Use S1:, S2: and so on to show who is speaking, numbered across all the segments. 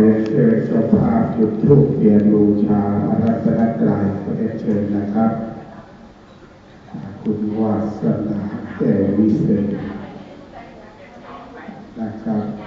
S1: เรียนเชิญสภาพจุดทูกเทียนบูชาอารัตนตรัยขอเรียนเชิญนะครับ คุณวาสนาแต่วิเศษนะครับ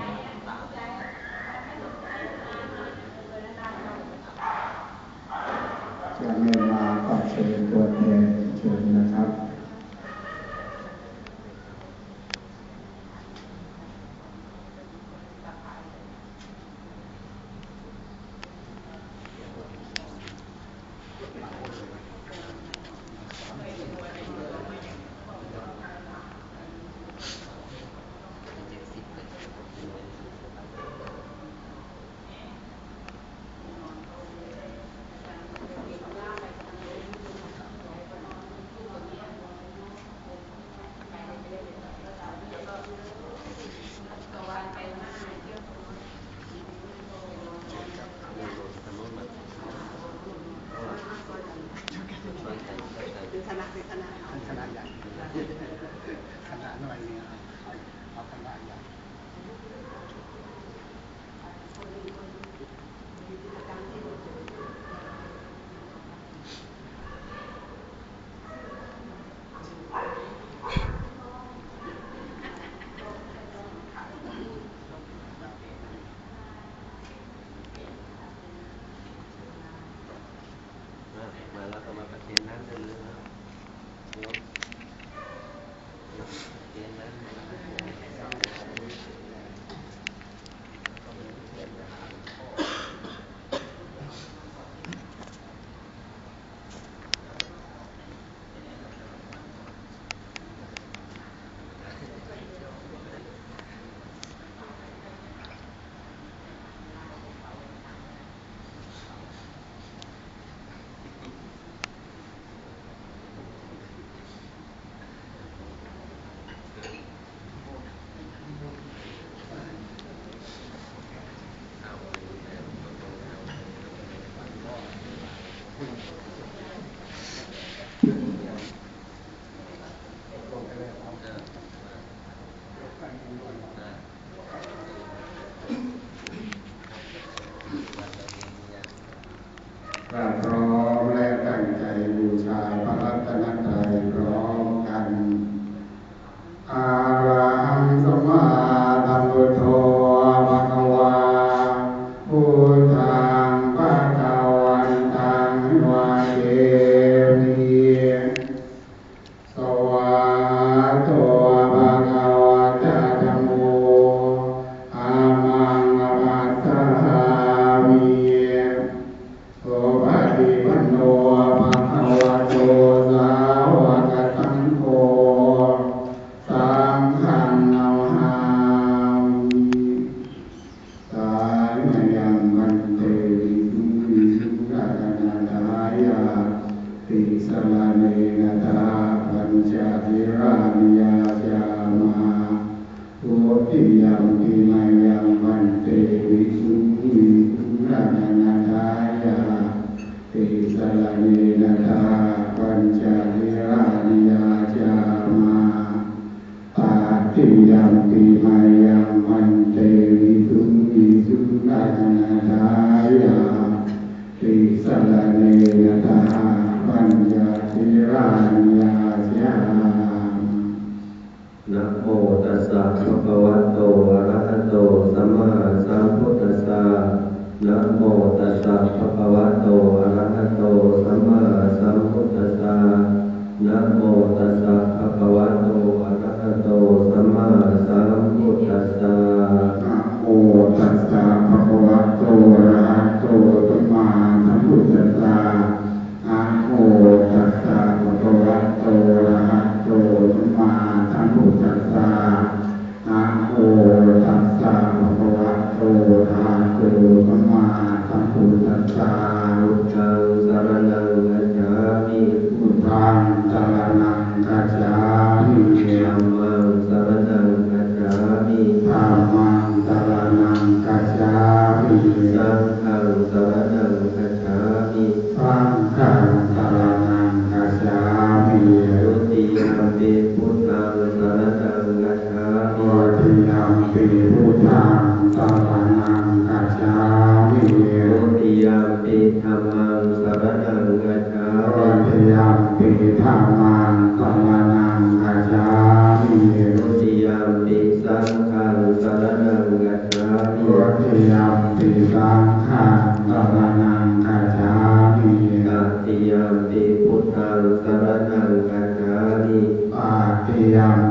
S2: Thank you. Mr. Lara.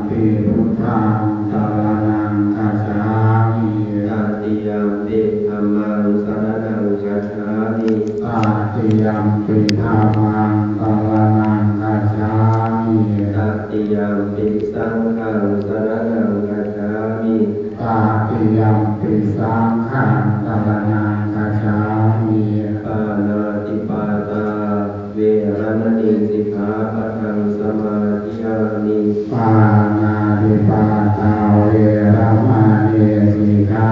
S2: ปิ
S1: พุทธังสานกัจฉามิตติยมปิ
S2: ธรรมัสา
S1: รนักัจฉามิ
S2: ต
S1: ติยมปิธร
S2: รมัา
S1: นกัจฉามิ
S2: ตติยมปิสังฆังสา
S1: ร
S2: นักั
S1: จฉามิ
S2: ต
S1: ติยมปิสัง
S2: Hare Krishna.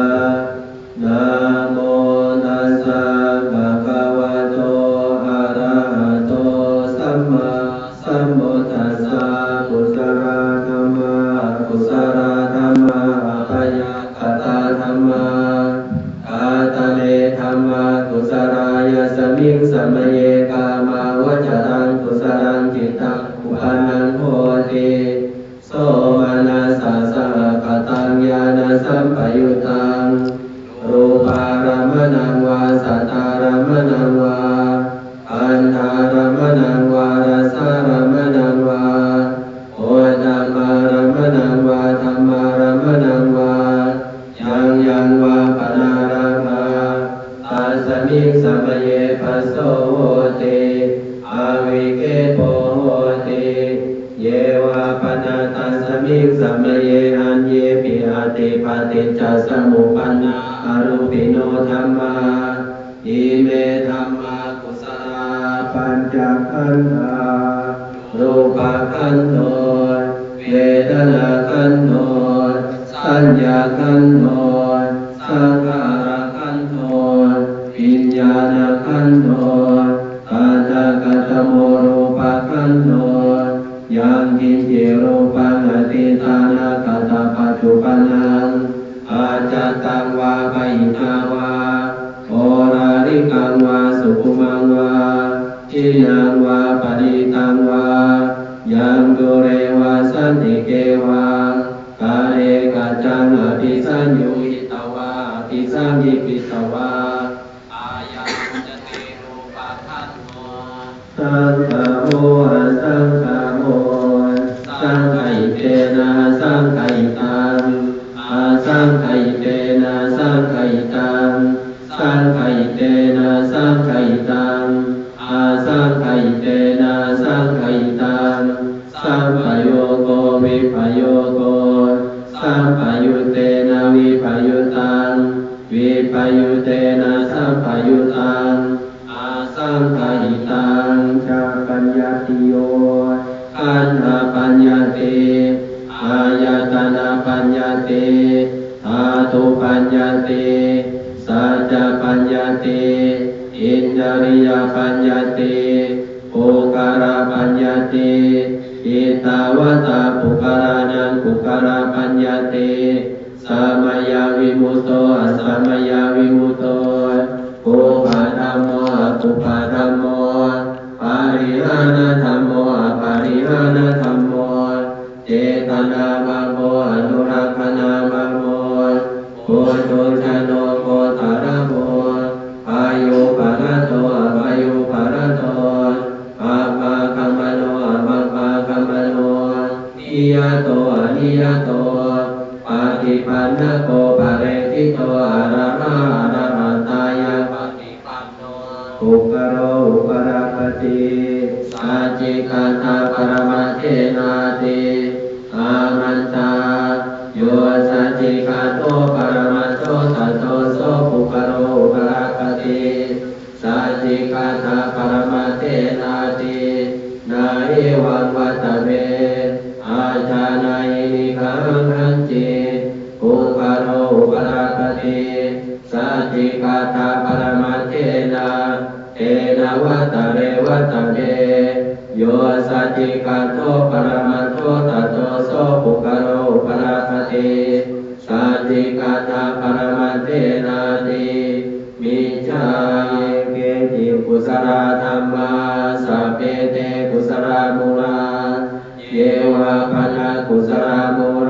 S2: มาอิ
S1: เมธรรมะกุสาปัญจขันธารูปขันโนเวทนาขันโนสัญญาขันโนสังขารขันโนปิญญาณขันโน ริกังวาสุมังวาทิยังวาปฏิตังวายังดุเรวาสันติเกวากาเรกัจจังอภิสัญยุหิตวาอภิสัญญิปิตวาอายังจติรูปะทันโตัตตะโม วาตาปุคารานังปุคาราปัญญาเตสัม ติยโตอนิยโตปฏิปันโกปะเรติโตอารนาอารหันตายาปฏิปันโนอุปโรอุปราปติสาจิกันาปรมาเทนาติอามันตาโยสัจจิกาโตปรมาโตสัตโตโสภุปโรอุปราปติสาจิกันาปรมาเทนาตินาเอวังวัตเม ติกาโตปรมาโตตัตโตโสปุกโรปราติสาธิกาตาปรมาเทนาติมิจาเกติกุสราธรรมาสัพเพเตกุสรามูลาเยวะปะญะกุสรามู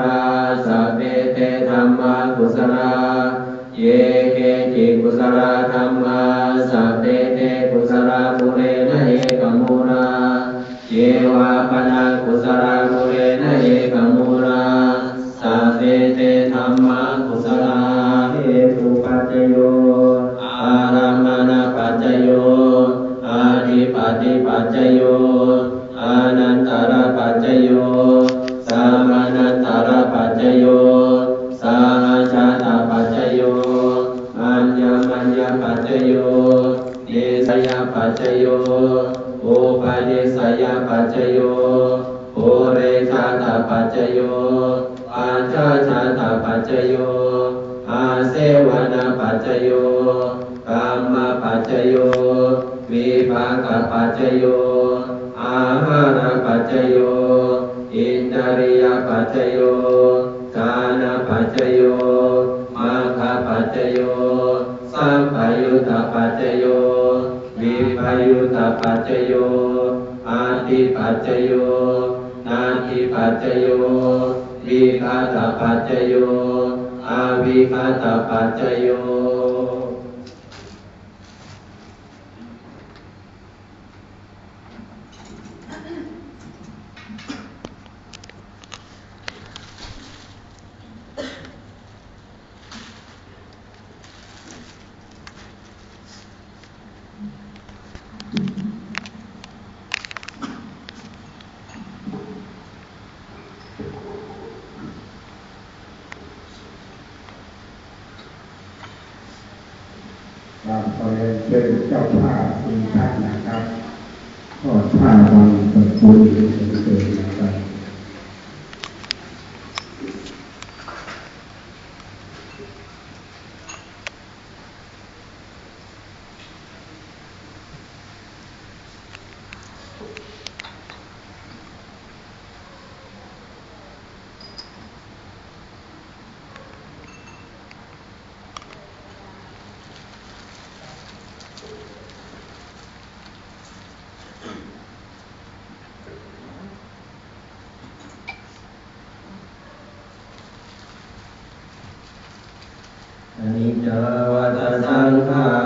S1: चयो आदि पचयो नाति पचयो विघात पचयो अविघात पचयो เป็น
S2: เจ้าภาพท่านนะครับก็ท่าวังตะกุลเป็
S1: น สังฆา